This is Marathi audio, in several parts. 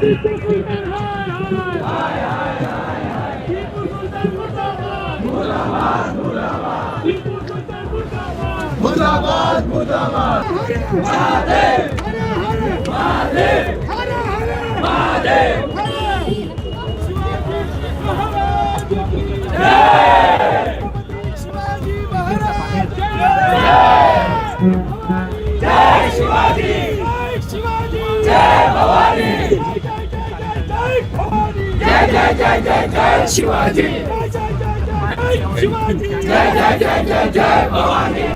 टिपू सुलतान हाय हाय टिपू सुलतान मुर्दाबाद टिपू सुलतान मुर्दाबाद शिवाजी जय जय जय जय शिवाजी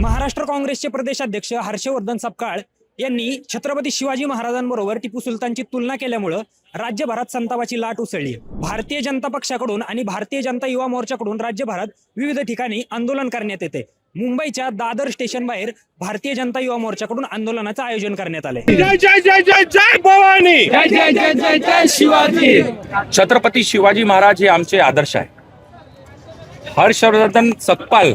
महाराष्ट्र काँग्रेसचे प्रदेशाध्यक्ष हर्षवर्धन सपकाळ यांनी छत्रपती शिवाजी महाराजांबरोबर टिपू सुलतानची तुलना केल्यामुळं राज्यभरात संतापाची लाट उसळली. भारतीय जनता पक्षाकडून आणि भारतीय जनता युवा मोर्चाकडून राज्यभरात विविध ठिकाणी आंदोलन करण्यात येते. मुंबईच्या दादर स्टेशन बाहेर भारतीय जनता युवा मोर्चाकडून आंदोलनाचं आयोजन करण्यात आले जय जय जय जय जय भवानी! जय जय जय जय जय शिवाजी! छत्रपती शिवाजी महाराज हे आमचे आदर्श आहे हर्षवर्धन सकपाल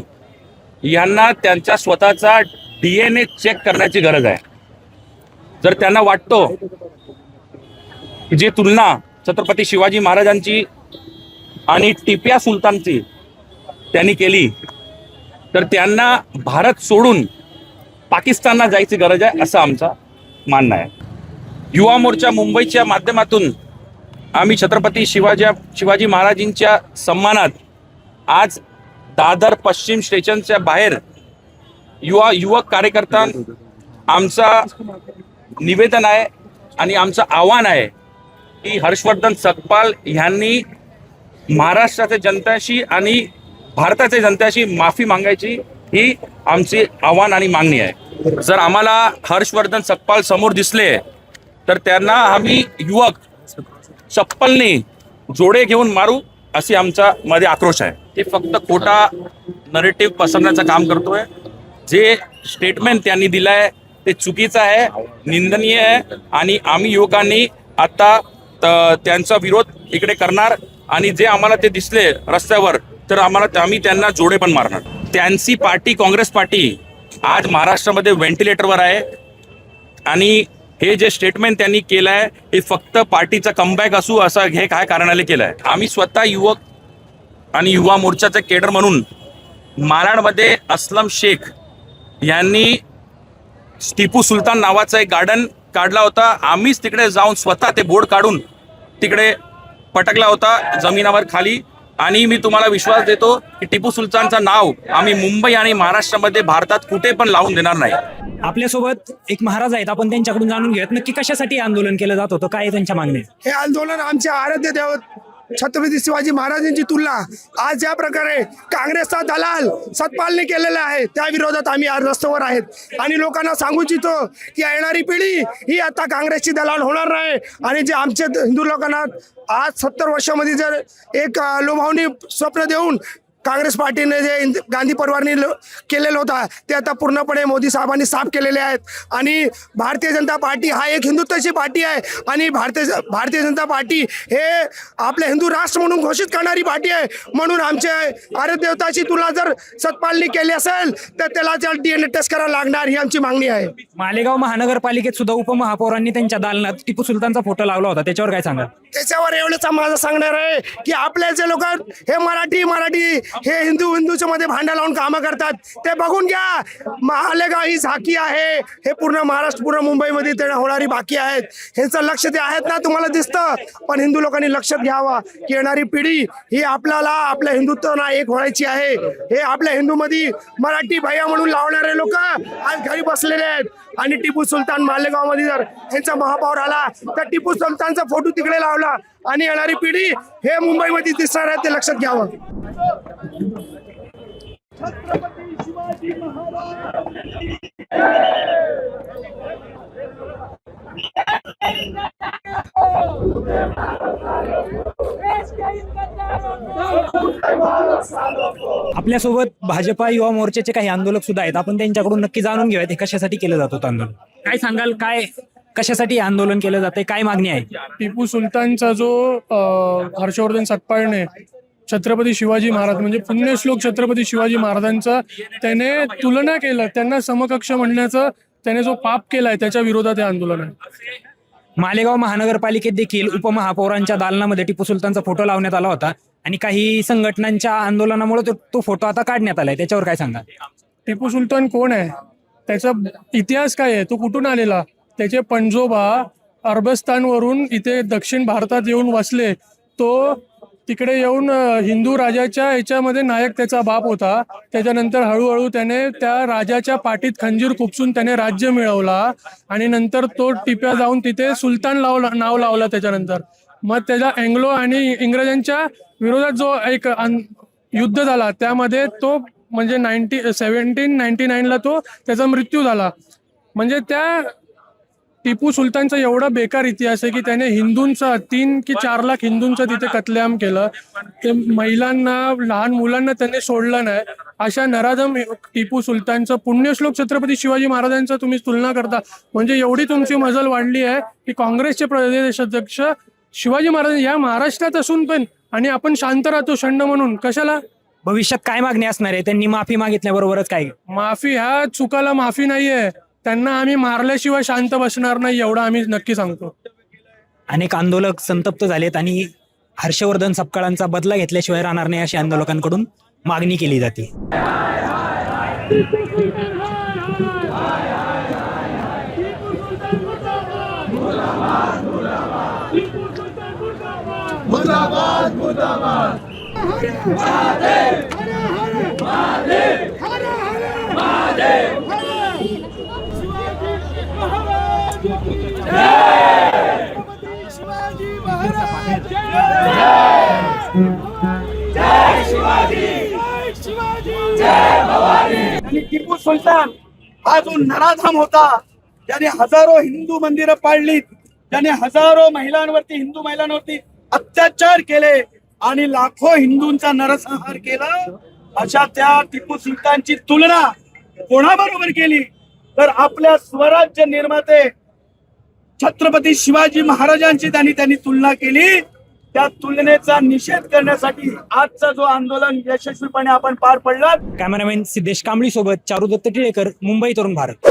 यांना त्यांच्या स्वतःचा डीएनए चेक करण्याची गरज आहे. जर त्यांना वाटतो की जी तुलना छत्रपती शिवाजी महाराजांची आणि टिप्या सुलतानची त्यांनी केली तर त्यांना भारत सोडून पाकिस्तानला जायची गरज आहे असं आमचा मानणं आहे. युवा मोर्चा मुंबईच्या माध्यमातून आम्ही छत्रपती शिवाजी शिवाजी महाराजांच्या सन्मानात आज दादर पश्चिम स्टेशनच्या बाहेर युवा युवक कार्यकर्ता आमचा निवेदन आहे आणि आमचं आव्हान आहे की हर्षवर्धन सकपाल यांनी महाराष्ट्राच्या जनतेशी आणि भारताच्या जनतेशी माफी मागायची ही आमची आव्हान आणि मागणी आहे. जर आम्हाला हर्षवर्धन सकपाल समोर दिसले तर त्यांना आम्ही युवक चप्पलने जोडे घेऊन मारू अशी आमच्या मध्ये आक्रोश आहे. ते फक्त खोटा नरेटिव्ह पसरण्याचं काम करतोय. जे स्टेटमेंट त्यांनी दिलंय ते चुकीचं आहे निंदनीय आहे आणि आम्ही युवकांनी आता त- त्यांचा विरोध इकडे करणार आणि जे आम्हाला ते दिसले रस्त्यावर तर आम्हाला आम्ही त्यांना जोडे पण मारणार. त्यांची पार्टी काँग्रेस पार्टी आज महाराष्ट्रामध्ये व्हेंटिलेटरवर आहे. आणि हे जे स्टेटमेंट त्यांनी केलं आहे हे फक्त पार्टीचा कमबॅक असू असं हे काय कारणाने केलं आहे आम्ही स्वतः युवक आणि युवा मोर्चाचे केडर म्हणून मालाडमध्ये असलम शेख यांनी टिपू सुलतान नावाचं एक गार्डन काढला होता. आम्हीच तिकडे जाऊन स्वतः ते बोर्ड काढून तिकडे पटकला होता जमिनावर खाली. आणि मी तुम्हाला विश्वास देतो की टिपू सुलतानचं नाव आम्ही मुंबई आणि महाराष्ट्रामध्ये भारतात कुठे पण लावून देणार नाही. आपल्यासोबत एक महाराज आहेत आपण त्यांच्याकडून जाणून घेऊयात. नक्की कशासाठी हे आंदोलन केलं जात होतं? काय आहे त्यांच्या मागण्या? हे आंदोलन आमच्या आराध्य देवत छत्रपती शिवाजी महाराजांची तुलना आज ज्या प्रकारे काँग्रेसचा दलाल सतपालने केलेला आहे. त्या विरोधात आम्ही आज रस्त्यावर आहेत. आणि लोकांना सांगू इच्छितो की येणारी पिढी ही आता काँग्रेसची दलाल होणार नाही. आणि जे आमचे हिंदू लोकांना आज सत्तर वर्षामध्ये जर एक लोभावणी स्वप्न देऊन काँग्रेस पार्टीने जे गांधी परिवारने ल- केलेलं होता ते आता पूर्णपणे मोदी साहेबांनी साफ केलेले आहेत. आणि भारतीय जनता पार्टी हा एक हिंदुत्वाची पार्टी आहे. आणि भारतीय भारतीय जनता पार्टी हे आपले हिंदू राष्ट्र म्हणून घोषित करणारी पार्टी आहे. म्हणून आमच्या आराध्य देवताची तुला जर सतपालनी केली असेल तर त्याला डी एन ए टेस्ट करायला लागणार ही आमची मागणी आहे. मालेगाव महानगरपालिकेत सुद्धा उपमहापौरांनी त्यांच्या दालनात टिपू सुलतानचा फोटो लावला होता. त्याच्यावर काय सांगा त्याच्यावर एवढंच माझं सांगणार आहे की आपले जे लोक हे मराठी मराठी हे हिंदू हिंदूच्या मध्ये भांडा लावून कामं करतात. ते बघून घ्या. मालेगाव ही झाकी आहे. हे पूर्ण महाराष्ट्र पूर्ण मुंबईमध्ये ते होणारी बाकी आहेत. ह्यांचं लक्ष ते आहेत ना तुम्हाला दिसतं. पण हिंदू लोकांनी लक्षात घ्यावा की येणारी पिढी ही आपल्याला आपल्या हिंदुत्वाना एक होण्याची आहे. हे आपल्या हिंदूमध्ये मराठी भैया म्हणून लावणारे लोक आज घरी बसलेले आहेत. आणि टिपू सुलतान मालेगावमध्ये जर ह्यांचा महापौर आला तर टिपू सुलतानचा फोटो तिकडे लावला. आणि येणारी पिढी हे मुंबईमध्ये दिसणार आहे ते लक्षात घ्यावं. आपल्यासोबत भाजपा युवा मोर्चाचे काही आंदोलक सुद्धा आहेत. आपण त्यांच्याकडून नक्की जाणून घेऊयात हे कशासाठी केलं जात होतं आंदोलन. काय सांगाल काय? कशासाठी हे आंदोलन केलं जाते काय मागणी आहे? टिपू सुलतानचा जो अ, हर्षवर्धन सतपाळने छत्रपती शिवाजी महाराज म्हणजे पुण्यश्लोक छत्रपती शिवाजी महाराजांचा त्याने तुलना केलं त्यांना समकक्ष म्हणण्याचं त्याने जो पाप केलाय त्याच्या विरोधात हे आंदोलन आहे. मालेगाव महानगरपालिकेत देखील उपमहापौरांच्या दालनामध्ये टिपू सुलतानचा फोटो लावण्यात आला होता आणि काही संघटनांच्या आंदोलनामुळे तो, तो फोटो आता काढण्यात आलाय. त्याच्यावर काय सांगा? टिपू सुलतान कोण आहे? त्याचा इतिहास काय आहे? तो कुठून आलेला? त्याचे पणजोबा अरबस्तानवरून इथे दक्षिण भारतात येऊन वसले. तो तिकडे येऊन हिंदू राजाच्या याच्यामध्ये नायक त्याचा बाप होता. त्याच्यानंतर हळूहळू त्याने त्या राजाच्या पाठीत खंजीर खुपसून त्याने राज्य मिळवला आणि नंतर तो टिप्या जाऊन तिथे सुलतान लावला नाव लावला त्याच्यानंतर. मग त्याला अँग्लो आणि इंग्रजांच्या विरोधात जो एक युद्ध झाला त्यामध्ये तो म्हणजे नाईन्टी सेव्हन्टीन नाईन्टी नाईनला तो त्याचा मृत्यू झाला. म्हणजे त्या टिपू सुलतानचा एवढा बेकार इतिहास आहे की त्याने हिंदूंचा तीन की चार लाख हिंदूंचा तिथे कत्लेआम केलं. ते महिलांना लहान मुलांना त्यांनी सोडलं नाही. अशा नराधम टिपू सुलतानचं पुण्यश्लोक छत्रपती शिवाजी महाराजांचा तुम्ही तुलना करता. म्हणजे एवढी तुमची मजल वाढली आहे की काँग्रेसचे प्रदेश अध्यक्ष शिवाजी महाराज या महाराष्ट्रात असून पण आणि आपण शांत राहतो शंड म्हणून. कशाला? भविष्यात काय मागणी असणार आहे? त्यांनी माफी मागितल्याबरोबरच काय? माफी ह्या चुकाला माफी नाहीये. त्यांना आम्ही मारल्याशिवाय शांत बसणार नाही एवढं आम्ही नक्की सांगतो. अनेक आंदोलक संतप्त झालेत आणि हर्षवर्धन सपकाळांचा बदला घेतल्याशिवाय राहणार नाही अशी आंदोलकांकडून मागणी केली जाते शिवाजी महाराज जय शिवाजी जय शिवाजी जय भवानी आणि टिपू सुलतान हा जो नराधाम होता त्याने हजारो हिंदू मंदिरं पाडलीत त्याने हजारो महिलांवरती हिंदू महिलांवरती अत्याचार केले आणि लाखो हिंदूंचा नरसंहार केला अशा त्या टिपू सुलतानची तुलना कोणाबरोबर केली? तर आपल्या स्वराज्य निर्माते छत्रपती शिवाजी महाराजांची त्यांनी त्यांनी तुलना केली. त्या तुलनेचा निषेध करण्यासाठी आजचा जो आंदोलन यशस्वीपणे आपण पार पडला कॅमेरामॅन सिद्धेश कांबळी सोबत चारुदत्त टिळेकर मुंबई तरुण भारत.